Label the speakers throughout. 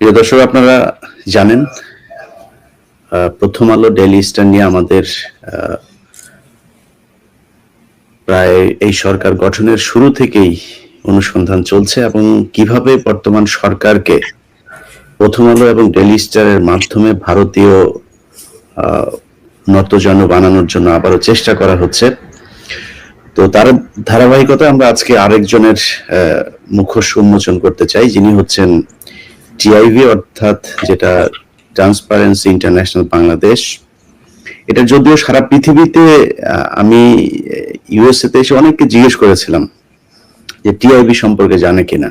Speaker 1: প্রিয় দর্শক, আপনারা জানেন প্রথম আলো ডেইলি স্টার নিয়ে আমাদের প্রায় এই সরকার গঠনের শুরু থেকেই অনুসন্ধান চলছে এবং কীভাবে বর্তমান সরকারকে প্রথম আলো এবং ডেইলি স্টারের মাধ্যমে ভারতীয় নতজন বানানোর জন্য আবারও চেষ্টা করা হচ্ছে। তো তার ধারাবাহিকতা আমরা আজকে আরেকজনের মুখোশ উন্মোচন করতে চাই, যিনি হচ্ছেন টিআইভি অর্থাৎ যেটা ট্রান্সপারেন্সি ইন্টারন্যাশনাল বাংলাদেশ এটা যদিও সারা পৃথিবীতে আমি ইউএসএ তে এসে অনেককে জিজ্ঞেস করেছিলাম যে টিআইবি সম্পর্কে জানে কিনা।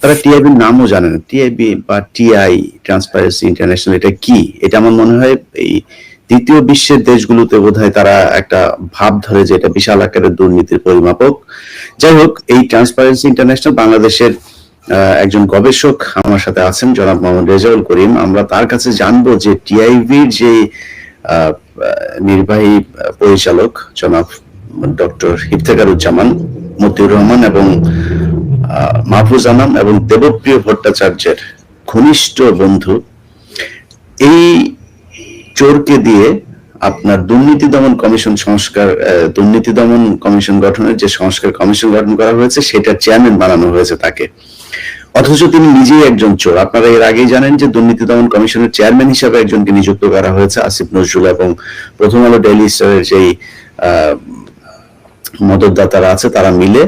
Speaker 1: তারা টিআইবির নামও জানে না। টিআইবি বা টিআই ট্রান্সপারেন্সি ইন্টারন্যাশনাল এটা কি? এটা আমার মনে হয় এই দ্বিতীয় বিশ্বের দেশগুলোতে বোধহয় তারা একটা ভাব ধরে যে এটা বিশাল আকারের দুর্নীতির পরিমাপক। যাই হোক, এই ট্রান্সপারেন্সি ইন্টারন্যাশনাল বাংলাদেশের একজন গবেষক আমার সাথে আছেন, জনাব মোহাম্মদ রেজাউল করিম। আমরা তার কাছে জানব যে টিআইভির যে নির্বাহী পরিচালক জনাব ডক্টর ইফতেখারুজ্জামান, মতিউর রহমান এবং মাহফুজ আনাম এবং দেবপ্রিয় ভট্টাচার্যের ঘনিষ্ঠ বন্ধু, এই চোরকে দিয়ে আপনার দুর্নীতি দমন কমিশন সংস্কার দুর্নীতি দমন কমিশন গঠনের যে সংস্কার কমিশন গঠন করা হয়েছে, সেটা চেয়ারম্যান বানানো হয়েছে তাকে। অথচ তিনি নিজেই একজন চোর। আপনারা এর আগেই জানেন যে দুর্নীতি দমন কমিশনের চেয়ারম্যান হিসাবে একজনকে নিযুক্ত করা হয়েছে আসিফ নজরুল এবং প্রথম আলো ডেইলি স্টারের যেই মদতদাতারা আছে, তারা মিলে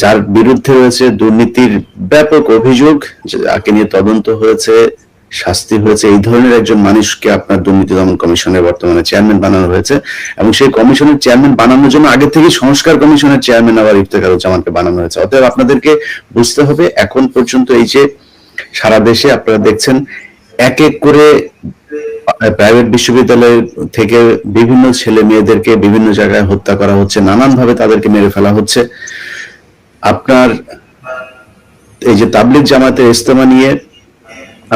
Speaker 1: যার বিরুদ্ধে রয়েছে দুর্নীতির ব্যাপক অভিযোগ যাকে নিয়ে তদন্ত হয়েছে শাস্তি হয়েছে। এই ধরনের একজন মানুষকে আপনার দুর্নীতি দমন কমিশনের বর্তমানে চেয়ারম্যান বানানো হয়েছে এবং সেই কমিশনের চেয়ারম্যান বানানোর জন্য আগে থেকে সংস্কার কমিশনের চেয়ারম্যান আবার ইফতেখারুজ্জামানকে বানানো হয়েছে। অতএব আপনাদেরকে বুঝতে হবে, এখন পর্যন্ত এই যে সারা দেশে আপনারা দেখছেন, এক এক করে প্রাইভেট বিশ্ববিদ্যালয় থেকে বিভিন্ন ছেলে মেয়েদেরকে বিভিন্ন জায়গায় হত্যা করা হচ্ছে নানান ভাবে তাদেরকে মেরে ফেলা হচ্ছে। আপনার এই যে তাবলিগ জামাতের ইস্তেমা নিয়ে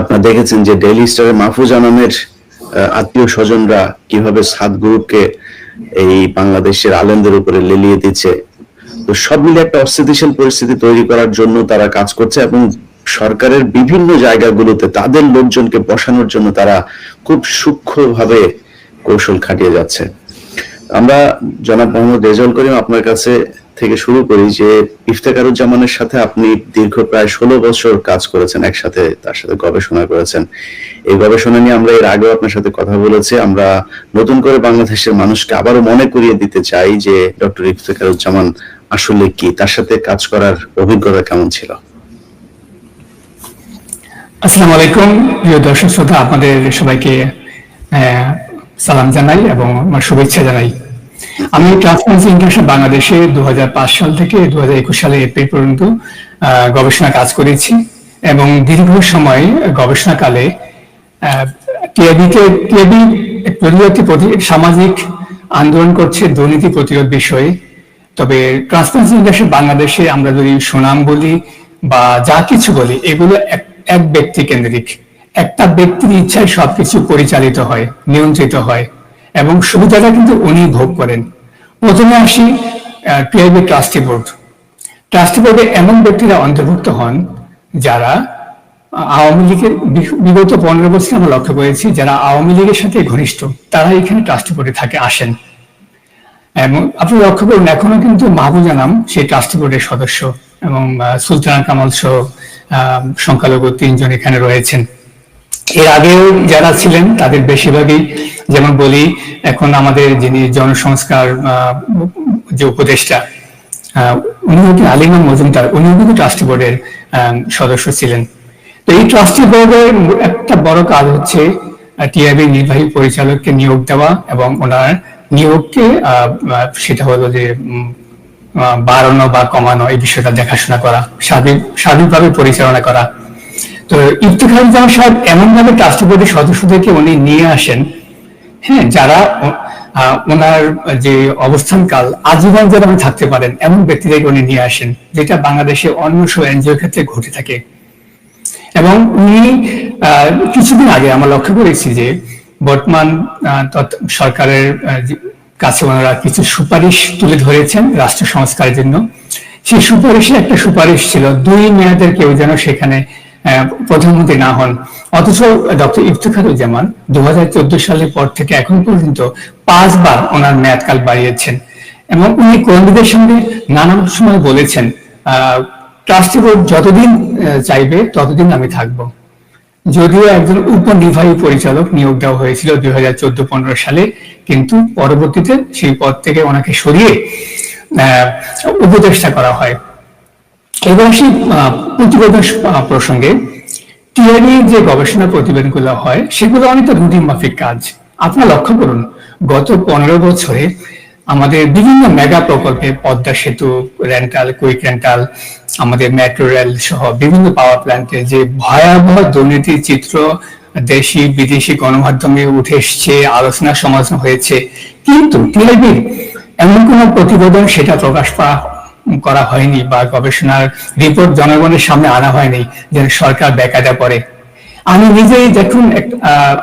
Speaker 1: আপনারা দেখেছেন যে ডেইলি স্টারের মাহফুজ আনামের আত্মীয় স্বজনরা কীভাবে সাত গ্রুপকে এই বাংলাদেশের আলেমদের উপরে লেলিয়ে দিচ্ছে। তো সব মিলে একটা অস্থিতিশীল পরিস্থিতি তৈরি করার জন্য তারা কাজ করছে এবং সরকারের বিভিন্ন জায়গাগুলোতে তাদের লোকজনকে বসানোর জন্য তারা খুব সূক্ষ্মভাবে কৌশল খাটিয়ে যাচ্ছে। আমরা জনাব মোহাম্মদ রেজাউল করিম আপনার কাছে থেকে শুরু করি যে ইফতেখারুজ্জামানের সাথে আপনি দীর্ঘ প্রায় ষোলো বছর কাজ করেছেন, একসাথে তার সাথে গবেষণা করেছেন। এই গবেষণা নিয়ে আমরা এর আগেও আপনার সাথে কথা বলেছি। আমরা নতুন করে বাংলাদেশের মানুষকে আবারও মনে করিয়ে দিতে চাই যে ডক্টর ইফতেখারুজ্জামান আসলে কি, তার সাথে কাজ করার অভিজ্ঞতা কেমন ছিল?
Speaker 2: আসসালামু আলাইকুম, প্রিয় দর্শক শ্রোতা, আপনাদের সবাইকে সালাম জানাই এবং আমার শুভেচ্ছা জানাই। আমি ট্রান্সপারেন্সি ইন্টারন্যাশনাল বাংলাদেশে দু হাজার পাঁচ সাল থেকে দু হাজার একুশ সালে এপ্রিল পর্যন্ত গবেষণা কাজ করেছি এবং দীর্ঘ সময় গবেষণাকালে সামাজিক আন্দোলন করছে দুর্নীতি প্রতিরোধ বিষয়ে। তবে ট্রান্সপারেন্সি ইন্টারন্যাশনাল বাংলাদেশে আমরা যদি সুনাম বলি বা যা কিছু বলি, এগুলো এক ব্যক্তি কেন্দ্রিক। একটা ব্যক্তির ইচ্ছায় সবকিছু পরিচালিত হয়, নিয়ন্ত্রিত হয়। এবং সুবিধাটা কিন্তু উনি ভোগ করেন। প্রথমে আসি টিআইবি ট্রাস্টি বোর্ড ট্রাস্টি বোর্ডে এমন ব্যক্তিরা অন্তর্ভুক্ত হন যারা আওয়ামী লীগের বিগত পনেরো বছর আমরা লক্ষ্য করেছি যারা আওয়ামী লীগের সাথে ঘনিষ্ঠ। তারা এখানে ট্রাস্টি বোর্ডে থাকে, আসেন। এবং আপনি লক্ষ্য করুন, এখনও কিন্তু মাহবুজা নাম সেই ট্রাস্টি বোর্ডের সদস্য এবং সুলতানা কামাল সহ সংখ্যালঘু তিনজন এখানে রয়েছেন। এর আগেও যারা ছিলেন, তাদের বেশিরভাগই যেমন বলি এখন আমাদের যিনি জনসংস্কার যে উপদেষ্টা উনি হচ্ছে মজুমদার কিন্তু ট্রাস্টি বোর্ডের সদস্য ছিলেন। তো এই ট্রাস্টি বোর্ডের একটা বড় কাজ হচ্ছে টিআইবি নির্বাহী পরিচালককে নিয়োগ দেওয়া এবং ওনার নিয়োগকে সেটা হলো যে বাড়ানো বা কমানো, এই বিষয়টা দেখাশোনা করা, স্বাধীন, স্বাধীনভাবে পরিচালনা করা। তো ইফতেখারুজ্জামান সাহেব এমন ভাবে ট্রাস্টি বোর্ডের সদস্যদেরকে উনি নিয়ে আসেন হ্যাঁ যারা ওনার যে অবস্থানকাল আজীবন উনি থাকতে পারেন, এমন ব্যক্তিদেরকে উনি নিয়ে আসেন, যেটা বাংলাদেশে অন্য সব এনজিও ক্ষেত্রে ঘটে থাকে। এবং উনি কিছুদিন আগে আমরা লক্ষ্য করেছি যে বর্তমান সরকারের কাছে ওনারা কিছু সুপারিশ তুলে ধরেছেন রাষ্ট্র সংস্কারের জন্য। সেই সুপারিশে একটা সুপারিশ ছিল, দুই মেয়াদের কেউ যেন সেখানে প্রধানমন্ত্রী না হন। অথচ ডক্টর ইফতেখারুজ্জামান দু হাজার চোদ্দ সালের পর থেকে এখন পর্যন্ত পাঁচবার ওনার মেয়াদকাল বাড়িয়েছেন এবং উনি কর্মীদের সঙ্গে নানান সময় বলেছেন ট্রাস্টি বোর্ড যতদিন চাইবে ততদিন আমি থাকব। যদিও একজন উপনির্বাহী পরিচালক নিয়োগ দেওয়া হয়েছিল দুই হাজার চোদ্দ পনেরো সালে, কিন্তু পরবর্তীতে সেই পদ থেকে ওনাকে সরিয়ে উপদেষ্টা করা হয়। এবার সেই প্রতিবেদন প্রসঙ্গে। টিআরই যে গবেষণা প্রতিবেদনগুলো হয়, সেগুলো অনেকটা রুটিন মাফিক কাজ। আপনারা লক্ষ্য করুন, গত পনেরো বছরে আমাদের বিভিন্ন মেগা প্রকল্পে, পদ্মা সেতু, রেন্টাল, কুইক রেন্টাল, আমাদের মেট্রো রেল সহ বিভিন্ন পাওয়ার প্ল্যান্টে যে ভয়াবহ দুর্নীতির চিত্র দেশি, বিদেশি গণমাধ্যমে উঠে এসছে আলোচনা সমালোচনা হয়েছে। কিন্তু টিআইবির এমন কোন প্রতিবেদন সেটা প্রকাশ পাওয়া করা হয়নি বা গবেষণার রিপোর্ট জনগণের সামনে আনা হয়নি যেন সরকার বেকায়দা করে। আমি নিজেই দেখুন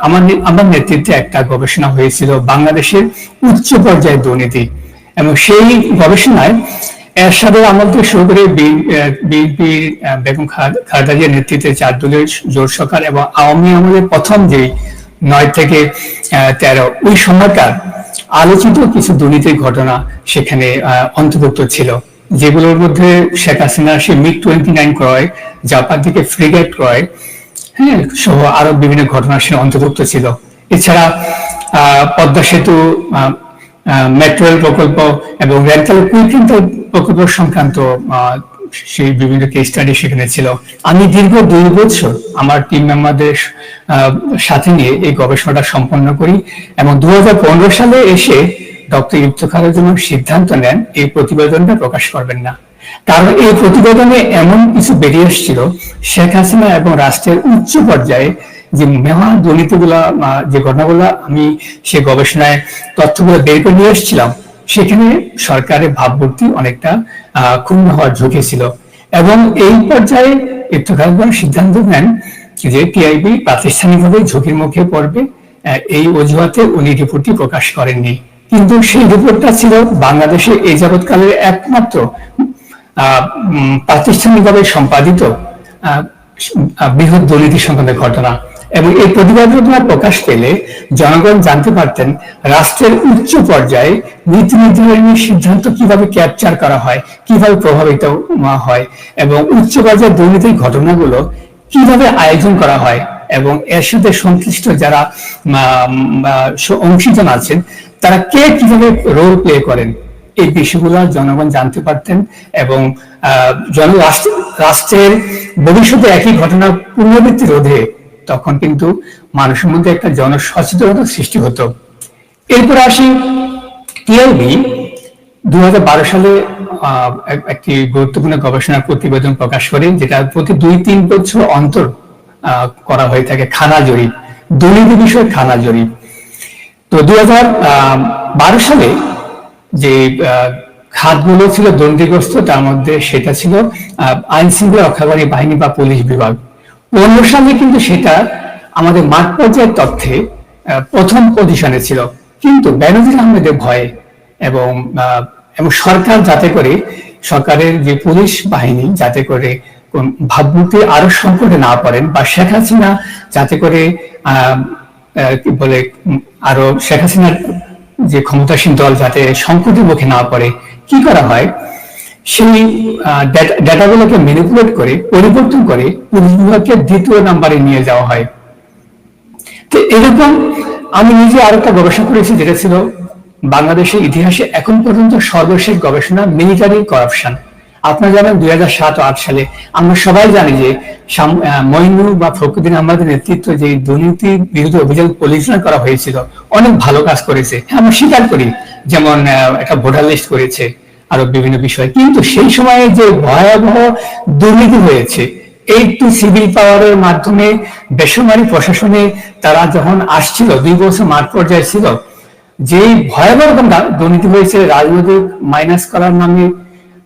Speaker 2: আমার আমার নেতৃত্বে একটা গবেষণা হয়েছিল বাংলাদেশের উচ্চ পর্যায়ের দুর্নীতি এবং সেই গবেষণায় এরশাদের আমল থেকে শুরু করে বিএনপি বেগম খালেদা জিয়ার নেতৃত্বে চার দলের জোট সরকার এবং আওয়ামী আমলের প্রথম যে নয় থেকে তেরো, ওই সময়কার আলোচিত কিছু দুর্নীতির ঘটনা সেখানে অন্তর্ভুক্ত ছিল। যেগুলোর মধ্যে শেখ হাসিনা সে মিগ টোয়েন্টি নাইন ক্রয়, জাপান থেকে ফ্রিগেট ক্রয় হ্যাঁ সহ আরও বিভিন্ন ঘটনা সে অন্তর্ভুক্ত ছিল। এছাড়া পদ্মা সেতু মেট্রো রেল প্রকল্প এবং রেন্টাল কুইক রেন্টাল প্রকল্প সংক্রান্ত সেই বিভিন্ন কেস স্টাডি সেখানে ছিল। আমি দীর্ঘ দুই বছর আমার টিম মেম্বারদের সাথে নিয়ে এই গবেষণাটা সম্পন্ন করি এবং দু হাজার পনেরো সালে এসে ডক্টর ইফতেখারুজ্জামান সিদ্ধান্ত নেন এই প্রতিবেদনটা প্রকাশ করবেন না। কারণ এই প্রতিবেদনে এমন কিছু বেরিয়ে এসেছিল শেখ হাসিনা এবং রাষ্ট্রের উচ্চ পর্যায়ে যে মহা দুর্নীতিগুলা আহ, যে ঘটনাগুলো আমি সে গবেষণায় তথ্যগুলো বের করে নিয়ে এসেছিলাম সেখানে সরকারের ভাবমূর্তি অনেকটা ক্ষুণ্ণ হওয়ার ঝুঁকি ছিল। এবং এই পর্যায়ে ইফতেখারুজ্জামান সিদ্ধান্ত নেন যে টিআইবি প্রাতিষ্ঠানিকভাবে ঝুঁকির মুখে পড়বে এই অজুহাতে উনি রিপোর্টটি প্রকাশ করেননি। কিন্তু সেই রিপোর্টটা ছিল বাংলাদেশে এই যাবৎকালের একমাত্র প্রাতিষ্ঠানিকভাবে সম্পাদিত বৃহৎ দুর্নীতি সংক্রান্ত ঘটনা। এবং এই প্রতিবেদনটা প্রকাশ পেলে জনগণ জানতে পারতেন রাষ্ট্রের উচ্চ পর্যায়ে নীতি নির্ধারণের সিদ্ধান্ত কীভাবে ক্যাপচার করা হয়, কীভাবে প্রভাবিত হয়, এবং উচ্চ পর্যায়ে দুর্নীতির ঘটনাগুলো কীভাবে আয়োজন করা হয়, এবং এর সাথে সংশ্লিষ্ট যারা অংশীজন আছেন তারা কে কীভাবে রোল প্লে করেন? এই বিষয়গুলো জনগণ জানতে পারতেন এবং রাষ্ট্রের ভবিষ্যতে একই ঘটনা পুনরাবৃত্তি রোধে তখন কিন্তু মানুষের মধ্যে একটা জনসচেতনতা সৃষ্টি হতো। এরপর আসি টিআইবি দু সালে একটি গুরুত্বপূর্ণ গবেষণা প্রতিবেদন প্রকাশ করে যেটা প্রতি দুই তিন বছর অন্তর করা হয়ে থাকে খানা জরিপ, দুর্নীতি বিষয়ে খানা জরিপ। তো দুই বারো সালে যে খাতগুলো ছিল দুর্নীতিগ্রস্ত, তার মধ্যে সেটা ছিল আইন শৃঙ্খলা রক্ষাকারী বাহিনী বা পুলিশ বিভাগ। পনেরো সালে কিন্তু সেটা আমাদের মাঠ পর্যায়ের তথ্যে প্রথম পজিশনে ছিল। কিন্তু বেনজির আহমেদের ভয়ে এবং এবং সরকার যাতে করে, সরকারের যে পুলিশ বাহিনী যাতে করে ভাবমূর্তি আরও সংকটে না পড়েন বা শেখ হাসিনা যাতে করে কি বলে আরও শেখ হাসিনার যে ক্ষমতাসীন দল যাতে সংকটের মুখে না পড়ে, কি করা হয়? সেই ডেটাগুলোকে ম্যানিপুলেট করে, পরিবর্তন করে পুলিশ বিভাগকে দ্বিতীয় নাম্বারে নিয়ে যাওয়া হয়। তো এরকম আমি নিজে আর একটা গবেষণা করেছি, যেটা ছিল বাংলাদেশের ইতিহাসে এখন পর্যন্ত সর্বশেষ গবেষণা মিলিটারি করাপশন আপনারা জানেন দুই হাজার সাত আট সালে আমরা সবাই জানি যে মইনুর বা ফখরুদ্দিন আহমদের নেতৃত্ব যে দুর্নীতি বিরুদ্ধে অভিযান পরিচালনা করা হয়েছিল অনেক ভালো কাজ করেছে। হ্যাঁ, আমরা স্বীকার করি যেমন একটা ভোটার লিস্ট করেছে আরও বিভিন্ন বিষয়। কিন্তু সেই সময়ে যে ভয়াবহ দুর্নীতি হয়েছে এই টু সিভিল পাওয়ারের মাধ্যমে বেসরকারি প্রশাসনে তারা যখন আসছিল দুই বছর মাঠ পর্যায়ে ছিল যে ভয়াবহ দুর্নীতি হয়েছে রাজনৈতিক মাইনাস করার নামে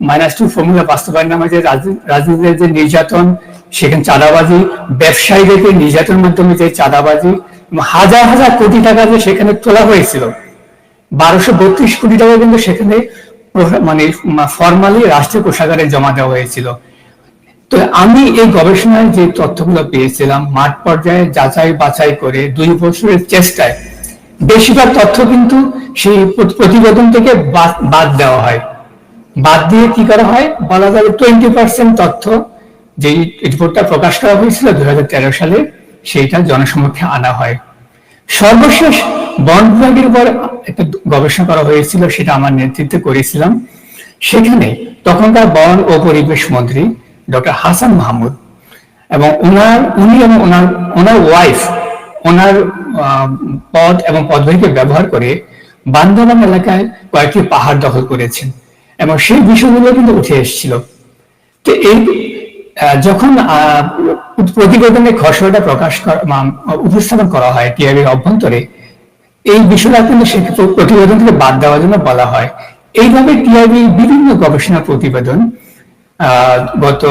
Speaker 2: মাইনাস টু ফর্মুলা বাস্তবায়ন নামে যে রাজ- রাজনীতির যে নির্যাতন, সেখানে চাঁদাবাজি, ব্যবসায়ীদেরকে নির্যাতনের মাধ্যমে যে চাঁদাবাজি হাজার হাজার কোটি টাকা যে সেখানে তোলা হয়েছিল। বারোশো বত্রিশ কোটি টাকা কিন্তু সেখানে মানে ফর্মালি রাষ্ট্রীয় কোষাগারে জমা দেওয়া হয়েছিল। তো আমি এই গবেষণায় যে তথ্যগুলো পেয়েছিলাম, মাঠ পর্যায়ে যাচাই বাছাই করে দুই বছরের চেষ্টায়, বেশিরভাগ তথ্য কিন্তু সেই প্রতিবেদন থেকে বাদ দেওয়া হয়। বাদ দিয়ে কি করা হয়? বলা যাবে টোয়েন্টি পার্সেন্ট তথ্য যেই রিপোর্টটা প্রকাশ করা হয়েছিল দু হাজার তেরো সালে, সেইটা জনসমক্ষে আনা হয়। সর্বশেষ বন বিভাগের উপর একটা গবেষণা করা হয়েছিল, সেটা আমার নেতৃত্বে করেছিলাম। সেখানে তখনকার বন ও পরিবেশ মন্ত্রী ডক্টর হাসান মাহমুদ এবং ওনার, উনি এবং ওনার ওনার ওয়াইফ ওনার পদ এবং পদবীকে ব্যবহার করে বান্দরবান এলাকায় কয়েকটি পাহাড় দখল করেছেন। এবং সেই বিষয়গুলো কিন্তু উঠে এসেছিল। তো এই যখন প্রতিবেদনে খসড়াটা প্রকাশ উপস্থাপন করা হয় টিআইবির অভ্যন্তরে, এই বিষয়টা কিন্তু সে প্রতিবেদন থেকে বাদ দেওয়ার জন্য বলা হয়। এইভাবে টিআইবি বিভিন্ন গবেষণা প্রতিবেদন গত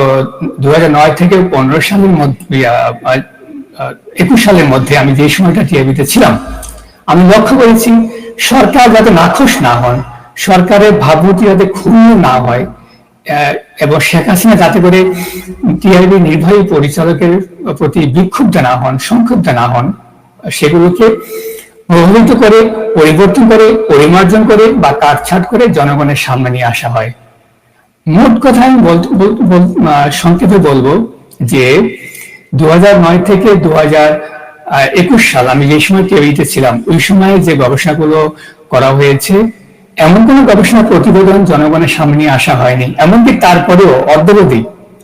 Speaker 2: দু নয় থেকে পনেরো সালের মধ্যে একুশ সালের মধ্যে আমি যে সময়টা টিআইবিতে ছিলাম, আমি লক্ষ্য করেছি সরকার যাতে নাখোশ না হন সরকারের ভাবমূর্তি যাতে ক্ষুণ্ণ না হয় এবং শেখ হাসিনা যাতে করে টিআইবি নির্বাহী পরিচালকের প্রতি বিক্ষুব্ধ না হন, সংক্ষুব্ধ না হন, সেগুলোকে প্রভাবিত করে, পরিবর্তন করে, পরিমার্জন করে বা কাটছাট করে জনগণের সামনে নিয়ে আসা হয়। মোট কথা আমি বলতে সংক্ষেপে বলব যে দু থেকে দু একুশ সাল আমি যে সময় টিভিতে ছিলাম, ওই সময়ে যে গবেষণাগুলো করা হয়েছে এমন কোনো গবেষণা প্রতিবেদন জনগণের সামনে আসা হয়নি। এমনকি তারপরেও অর্ধবধি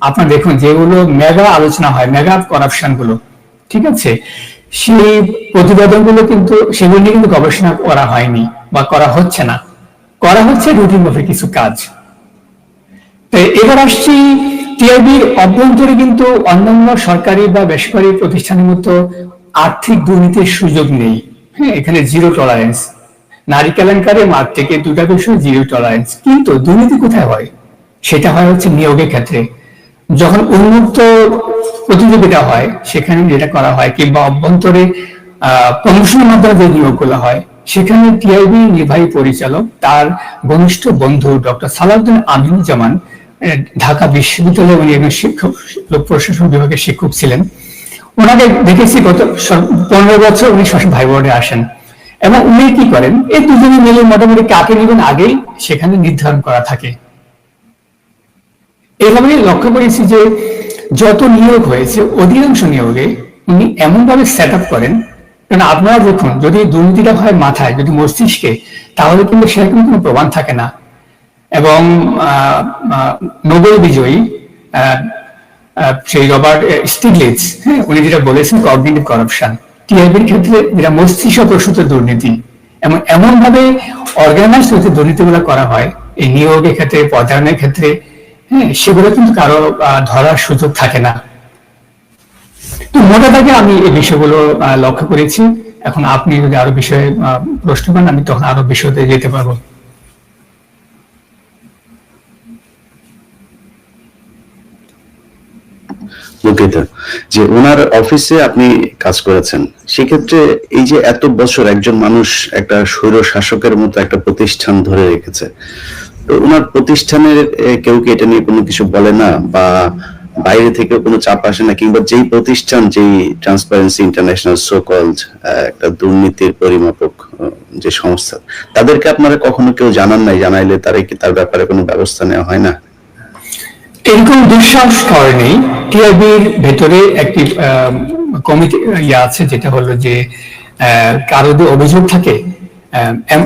Speaker 2: আপনার দেখুন যেগুলো মেগা আলোচনা হয় মেগা করাপশনগুলো, ঠিক আছে? সেই প্রতিবেদনগুলো কিন্তু, সেগুলো নিয়ে কিন্তু গবেষণা করা হয়নি বা করা হচ্ছে না। করা হচ্ছে রুটিন ভাবে কিছু কাজ। এবার আসছি টিআইবির অভ্যন্তরে কিন্তু অন্যান্য সরকারি বা বেসরকারি প্রতিষ্ঠানের মতো আর্থিক দুর্নীতির সুযোগ নেই। হ্যাঁ এখানে জিরো টলারেন্স নারী কেলেঙ্কারের মাঠ থেকে দুটা বিষয় জিরো টলারেন্স কিন্তু দুর্নীতি কোথায় হয়? সেটা হয় হচ্ছে নিয়োগের ক্ষেত্রে। যখন উন্মুক্ত প্রতিযোগিতা হয় সেখানে যেটা করা হয় কিংবা অভ্যন্তরে প্রমোশনের মাধ্যমে যে নিয়োগগুলো হয় সেখানে টিআইবি নির্বাহী পরিচালক তার ঘনিষ্ঠ বন্ধু ডক্টর সালাউদ্দিন আমিনুজ্জামান আহ, ঢাকা বিশ্ববিদ্যালয়ে উনি একজন শিক্ষক লোক প্রশাসন বিভাগের শিক্ষক ছিলেন। ওনাকে দেখেছি গত পনেরো বছর উনি ভাই বোর্ডে আসেন। এবং উনি কি করেন? এই দুজনে মিলে মোটামুটি কাকে নেবেন আগেই সেখানে নির্ধারণ করা থাকে। এইভাবে লক্ষ্য করেছি যে যত নিয়োগ হয়েছে, অধিকাংশ নিয়োগে উনি এমন ভাবে সেট আপ করেন কারণ আপনারা দেখুন, যদি দুর্নীতিটা হয় মাথায়, যদি মস্তিষ্কে, তাহলে কিন্তু সেরকম কোনো প্রমাণ থাকে না। এবং নোবেল বিজয়ী সেই রবার্ট স্টিগলিটস হ্যাঁ উনি যেটা বলেছেন কগনিটিভ করাপশন টিআইবির ক্ষেত্রে যেটা মস্তিষ্ক প্রসূত দুর্নীতি এমন ভাবে অর্গানাইজ হতে দুর্নীতিগুলো করা হয়, এই নিয়োগের ক্ষেত্রে পদায়নের ক্ষেত্রে হ্যাঁ সেগুলো কিন্তু কারও ধরার সুযোগ থাকে না। তো মোটা দাগে আমি এই বিষয়গুলো লক্ষ্য করেছি। এখন আপনি যদি আরও বিষয়ে প্রশ্ন করেন, আমি তখন আরও বিষয়তে যেতে পারব।
Speaker 1: দুঃখিত যে ওনার অফিসে আপনি কাজ করেছেন। সেক্ষেত্রে এই যে এত বছর একজন মানুষ একটা স্বৈর শাসকের মতো একটা প্রতিষ্ঠান ধরে রেখেছে, তো ওনার প্রতিষ্ঠানের কেউ কি এটা নিয়ে কোনো কিছু বলে না? বা বাইরে থেকে কোনো চাপ আসে না? কিংবা যেই প্রতিষ্ঠান, যেই ট্রান্সপারেন্সি ইন্টারন্যাশনাল সো কলড একটা দুর্নীতির পরিমাপক যে সংস্থা, তাদেরকে আপনারা কখনো কেউ জানান নাই? জানাইলে তারা কি তার ব্যাপারে কোনো ব্যবস্থা নেওয়া হয় না?
Speaker 2: এরকম দুঃসাহস করেনি টিআইবির ভেতরে একটি কমিটি ইয়ে আছে, যেটা হলো যে কারও যদি অভিযোগ থাকে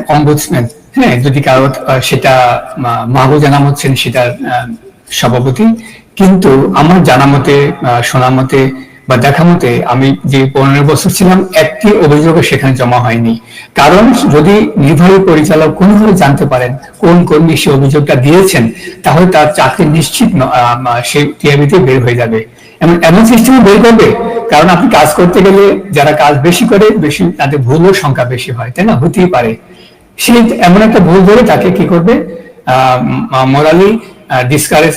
Speaker 2: অম্বুডসম্যান হ্যাঁ যদি কারও সেটা, মা- মাহবুব জানা হচ্ছেন, সেটার সভাপতি। কিন্তু আমার জানা মতে শোনা মতে বা দেখা মতে আমি যে পনেরো বছর ছিলাম একটি অভিযোগও সেখানে জমা হয়নি। কারণ যদি নির্বাহী পরিচালক কোনোভাবে জানতে পারেন কোন কর্মী সে অভিযোগটা দিয়েছেন তাহলে তার চাকরি নিশ্চিত আহ, সে টিআইবিতে বের হয়ে যাবে। এমন এমন সিস্টেমে বের করবে কারণ আপনি কাজ করতে গেলে যারা কাজ বেশি করে বেশি তাদের ভুলও সংখ্যা বেশি হয় তাই না? হতেই পারে। সে এমন একটা ভুল ধরে তাকে কি করবে? মোরালি ডিসকারেজ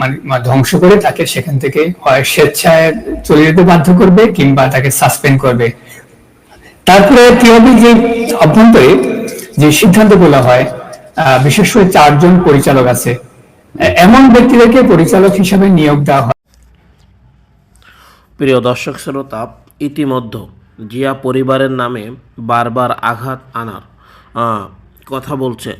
Speaker 2: মানে ধ্বংস করে তাকে সেখান থেকে হয় স্বেচ্ছায় চলে যেতে বাধ্য করবে কিংবা তাকে সাসপেন্ড করবে। তারপরে টিআইবি যে অভ্যন্তরে যে সিদ্ধান্তগুলো হয় আহ, বিশেষ করে চারজন পরিচালক আছে এমন ব্যক্তিদেরকে পরিচালক হিসাবে নিয়োগ দেওয়া হয়।
Speaker 3: প্রিয় দর্শক শ্রোতা ইতিমধ্যে জিয়া পরিবারের নামে বারবার আঘাত আনার কথা বলছে।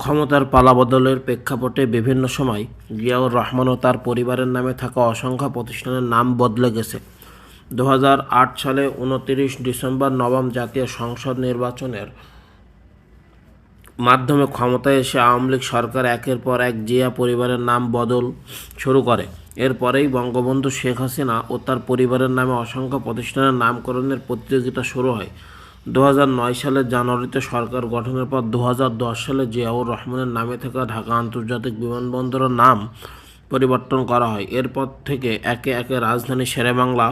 Speaker 3: ক্ষমতার পালাবদলের প্রেক্ষাপটে বিভিন্ন সময় জিয়াউর রহমান ও তার পরিবারের নামে থাকা অসংখ্য প্রতিষ্ঠানের নাম বদলে গেছে। দু হাজার আট সালে উনতিরিশ ডিসেম্বর নবম জাতীয় সংসদ নির্বাচনের মাধ্যমে ক্ষমতায় এসে আওয়ামী লীগ সরকার একের পর এক জিয়া পরিবারের নাম বদল শুরু করে। এরপরেই বঙ্গবন্ধু শেখ হাসিনা ও তার পরিবারের নামে অসংখ্য প্রতিষ্ঠানের নামকরণের প্রতিযোগিতা শুরু হয়। দু সালের জানুয়ারিতে সরকার গঠনের পর দু হাজার দশ সালে জিয়াউর রহমানের নামে থাকা ঢাকা আন্তর্জাতিক বিমানবন্দরের নাম পরিবর্তন করা হয়। এরপর থেকে একে একে রাজধানী শেরেবাংলা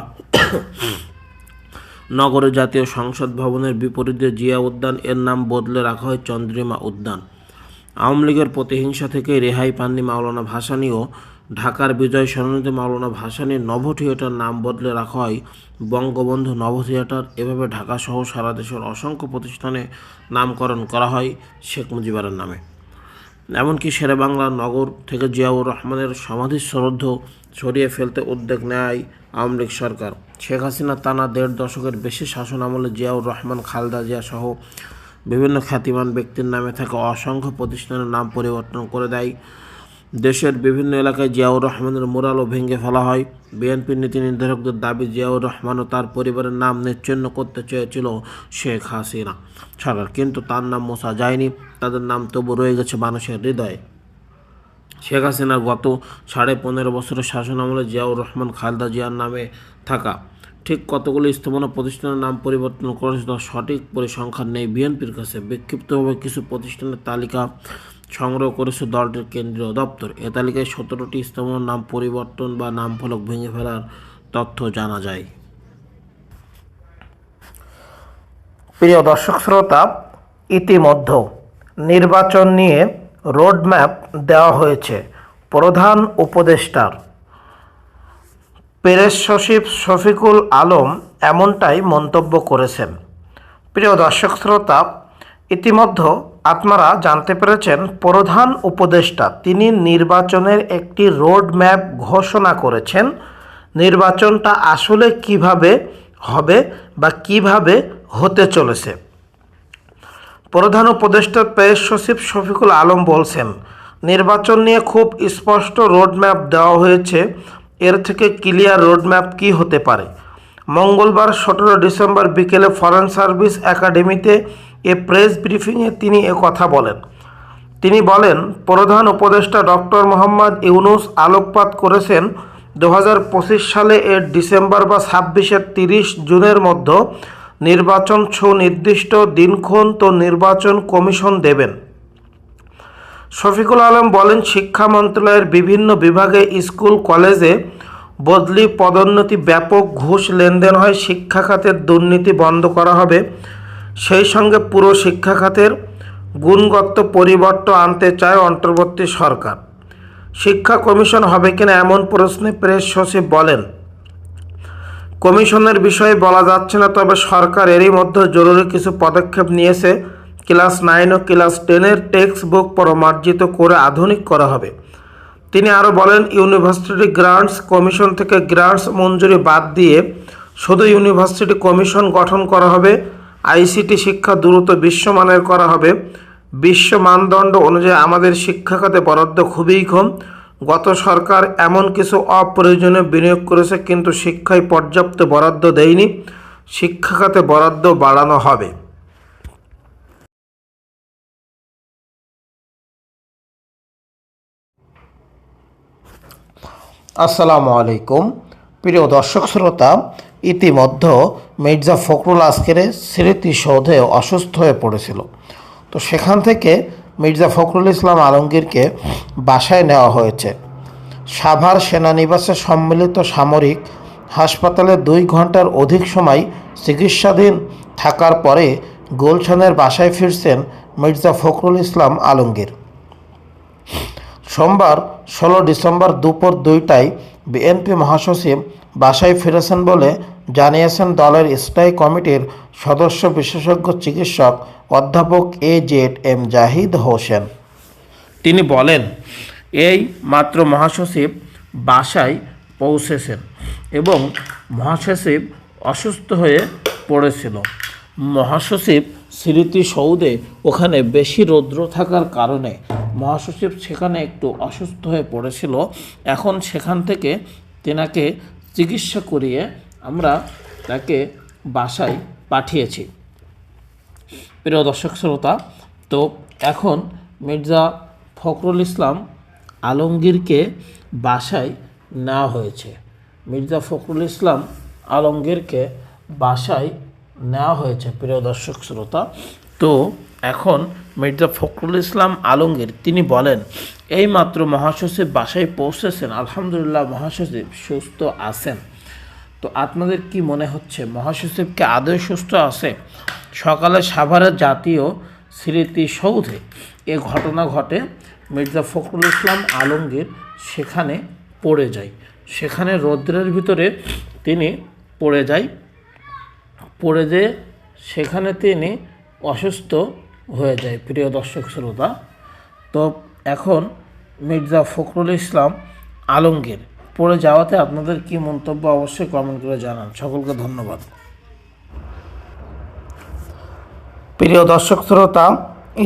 Speaker 3: নগরে জাতীয় সংসদ ভবনের বিপরীতে জিয়া উদ্যান এর নাম বদলে রাখা হয় চন্দ্রিমা উদ্যান। আওয়ামী লীগের প্রতিহিংসা থেকে রেহাই পাননি মাওলানা ভাসানীও ঢাকার বিজয় সরণিতে মাওলানা ভাসানীর নভ থিয়েটার নাম বদলে রাখা হয় বঙ্গবন্ধু নভ থিয়েটার। এভাবে ঢাকা সহ সারা দেশের অসংখ্য প্রতিষ্ঠানে নামকরণ করা হয় শেখ মুজিবের নামে। এমনকি শেরেবাংলা নগর থেকে জিয়াউর রহমানের সমাধি শ্রদ্ধ সরিয়ে ফেলতে উদ্যোগ নেয় আওয়ামী লীগ সরকার। শেখ হাসিনা টানা দেড় দশকের বেশি শাসন আমলে জিয়াউর রহমান, খালদা জিয়া সহ বিভিন্ন খ্যাতিমান ব্যক্তির নামে থাকা অসংখ্য প্রতিষ্ঠানের নাম পরিবর্তন করে দেয় দেশের বিভিন্ন এলাকায় জিয়াউর রহমানের মোরালও ভেঙে ফেলা হয়। বিএনপির নীতি নির্ধারকদের দাবি, জিয়াউর রহমান ও তার পরিবারের নাম নিচ্ছিন্ন করতে চেয়েছিল শেখ হাসিনা। সরকার কিন্তু তার নাম মোছা যায়নি। তাদের নাম তবু রয়ে গেছে মানুষের হৃদয়ে। শেখ হাসিনার গত সাড়ে পনেরো বছরের শাসন আমলে জিয়াউর রহমান খালেদা জিয়ার নামে থাকা। ঠিক কতগুলো স্থাপনা প্রতিষ্ঠানের নাম পরিবর্তন করেছে তার সঠিক পরিসংখ্যান নেই। বিএনপির কাছে বিক্ষিপ্তভাবে কিছু প্রতিষ্ঠানের তালিকা সংগ্রহ করেছে দলটির কেন্দ্রীয় দপ্তর। এ তালিকায় সতেরোটি স্থাপনার নাম পরিবর্তন বা নাম ফলক ভেঙে ফেলার তথ্য জানা যায়।
Speaker 4: প্রিয় দর্শক শ্রোতা, ইতিমধ্যে নির্বাচন নিয়ে রোডম্যাপ দেওয়া হয়েছে। প্রধান উপদেষ্টার। প্রেস সচিব শফিকুল আলম এমনটাই মন্তব্য করেছেন। প্রিয় দর্শক শ্রোতা, ইতিমধ্যে আপনারা জানতে পেরেছেন, প্রধান উপদেষ্টা তিনি নির্বাচনের একটি রোডম্যাপ ঘোষণা করেছেন। নির্বাচনটা আসলে কীভাবে হবে বা কীভাবে হতে চলেছে। প্রধান উপদেষ্টা প্রেস সচিব শফিকুল আলম বলছেন, নির্বাচন নিয়ে খুব স্পষ্ট রোডম্যাপ দেওয়া হয়েছে। এর থেকে ক্লিয়ার রোডম্যাপ কি হতে পারে? মঙ্গলবার সতেরো ডিসেম্বর বিকেলে ফরেন সার্ভিস একাডেমিতে এ প্রেস ব্রিফিংয়ে তিনি এ কথা বলেন। তিনি বলেন, প্রধান উপদেষ্টা ডক্টর মোহাম্মদ ইউনুস আলোকপাত করেছেন দু হাজার পঁচিশ সালে এর ডিসেম্বর বা ছাব্বিশের তিরিশ জুনের মধ্যে। নির্বাচন সুনির্দিষ্ট দিনক্ষণ তো নির্বাচন কমিশন দেবেন। শফিকুল আলম বলেন, শিক্ষা মন্ত্রণালয়ের বিভিন্ন বিভাগে স্কুল, কলেজে বদলি পদোন্নতি ব্যাপক ঘুষ লেনদেন হয়, শিক্ষা খাতের দুর্নীতি বন্ধ করা হবে। সেই সঙ্গে পুরো শিক্ষা খাতের গুণগত পরিবর্তন আনতে চায় অন্তর্বর্তী সরকার। শিক্ষা কমিশন হবে কিনা এমন প্রশ্নে প্রেস সচিব বলেন, কমিশনের বিষয়ে বলা যাচ্ছে না, তবে সরকার এরই মধ্যে জরুরি কিছু পদক্ষেপ নিয়েছে। ক্লাস নাইন ও ক্লাস টেনের টেক্সট বুক পরমার্জিত করে আধুনিক করা হবে। তিনি আরও বলেন, ইউনিভার্সিটি গ্রান্টস কমিশন থেকে গ্রান্টস মঞ্জুরি বাদ দিয়ে শুধু ইউনিভার্সিটি কমিশন গঠন করা হবে। আইসিটি শিক্ষা দ্রুত বিশ্বমানের করা হবে। বিশ্ব মানদণ্ড অনুযায়ী আমাদের শিক্ষা খাতে বরাদ্দ খুবই কম। গত সরকার এমন কিছু অপ্রয়োজনীয় বিনিয়োগ করেছে, কিন্তু শিক্ষায় পর্যাপ্ত বরাদ্দ দেয়নি। শিক্ষা খাতে বরাদ্দ বাড়ানো হবে। আসসালামু আলাইকুম। প্রিয় দর্শক শ্রোতা, ইতিমধ্যে মির্জা ফখরুল আজকের স্মৃতিসৌধে অসুস্থ হয়ে পড়েছিল। তো সেখান থেকে মির্জা ফখরুল ইসলাম আলমগীরকে বাসায় নেওয়া হয়েছে। সাভার সেনানিবাসে সম্মিলিত সামরিক হাসপাতালে দুই ঘণ্টার অধিক সময় চিকিৎসাধীন থাকার পরে গুলশানের বাসায় ফিরছেন মির্জা ফখরুল ইসলাম আলমগীর। সোমবার ষোলো ডিসেম্বর দুপুর দুইটায় বিএনপি মহাসচিব বাসায় ফিরেছেন বলে জানিয়েছেন, দলের স্থায়ী কমিটির সদস্য বিশেষজ্ঞ চিকিৎসক অধ্যাপক A Z M Zahid Hossain. তিনি বলেন, এই মাত্র মহাসচিব বাসায় পৌঁছেছেন এবং
Speaker 3: মহাসচিব অসুস্থ হয়ে পড়েছিল। মহাসচিব স্মৃতিসৌধে ওখানে বেশি রৌদ্র থাকার কারণে মহাসচিব সেখানে একটু অসুস্থ হয়ে পড়েছিল। এখন সেখান থেকে তেনাকে চিকিৎসা করিয়ে আমরা তাকে বাসায় পাঠিয়েছি। প্রিয় দর্শক শ্রোতা, তো এখন মির্জা ফখরুল ইসলাম আলমগীরকে বাসায় নেওয়া হয়েছে। মির্জা ফখরুল ইসলাম আলমগীরকে বাসায় নেওয়া হয়েছে, প্রিয় দর্শক শ্রোতা। তো এখন মির্জা ফখরুল ইসলাম আলমগীর, তিনি বলেন, এইমাত্র মহাসচিব বাসায় পৌঁছেছেন, আলহামদুলিল্লাহ মহাসচিব সুস্থ আছেন। তো আপনাদের কি মনে হচ্ছে মহাসচিবকে আদৌ সুস্থ আছে? সকালে সাভারের জাতীয় স্মৃতিসৌধে এ ঘটনা ঘটে, মির্জা ফখরুল ইসলাম আলমগীর সেখানে পড়ে যায়। সেখানে রৌদ্রের ভিতরে তিনি পড়ে যায়। পড়ে যেয়ে সেখানে তিনি অসুস্থ হয়ে যায়, প্রিয় দর্শক শ্রোতা। তো এখন মির্জা ফখরুল ইসলাম আলমগীর, পড়ে যাওয়াতে আপনাদের কি মন্তব্য অবশ্যই কমেন্ট করে জানান। সকলকে ধন্যবাদ।
Speaker 4: প্রিয় দর্শক শ্রোতা,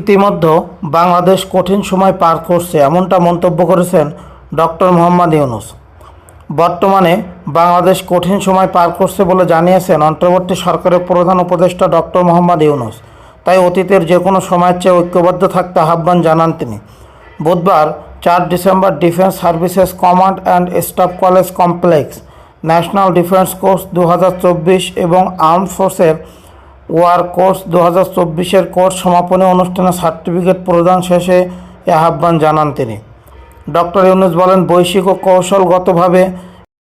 Speaker 4: ইতিমধ্যে বাংলাদেশ কঠিন সময় পার করছে, এমনটা মন্তব্য করেছেন ডক্টর মোহাম্মদ ইউনুস। বর্তমানে বাংলাদেশ কঠিন সময় পার করছে বলে জানিয়েছেন অন্তর্বর্তী সরকারের প্রধান উপদেষ্টা ডক্টর মোহাম্মদ ইউনুস। তাই অতীতের যে কোনো সময়ের চেয়ে ঐক্যবদ্ধ থাকতে আহ্বান জানান তিনি। বুধবার, চার December defence services command and staff college complex, national defence course দু হাজার চব্বিশ এবং আর্মড ফোর্সের ওয়ার কোর্স দু হাজার কোর্স সমাপনী অনুষ্ঠানে সার্টিফিকেট প্রদান শেষে এ আহ্বান জানান তিনি। ডক্টর ইউনুস বলেন বৈশ্বিক ও কৌশলগতভাবে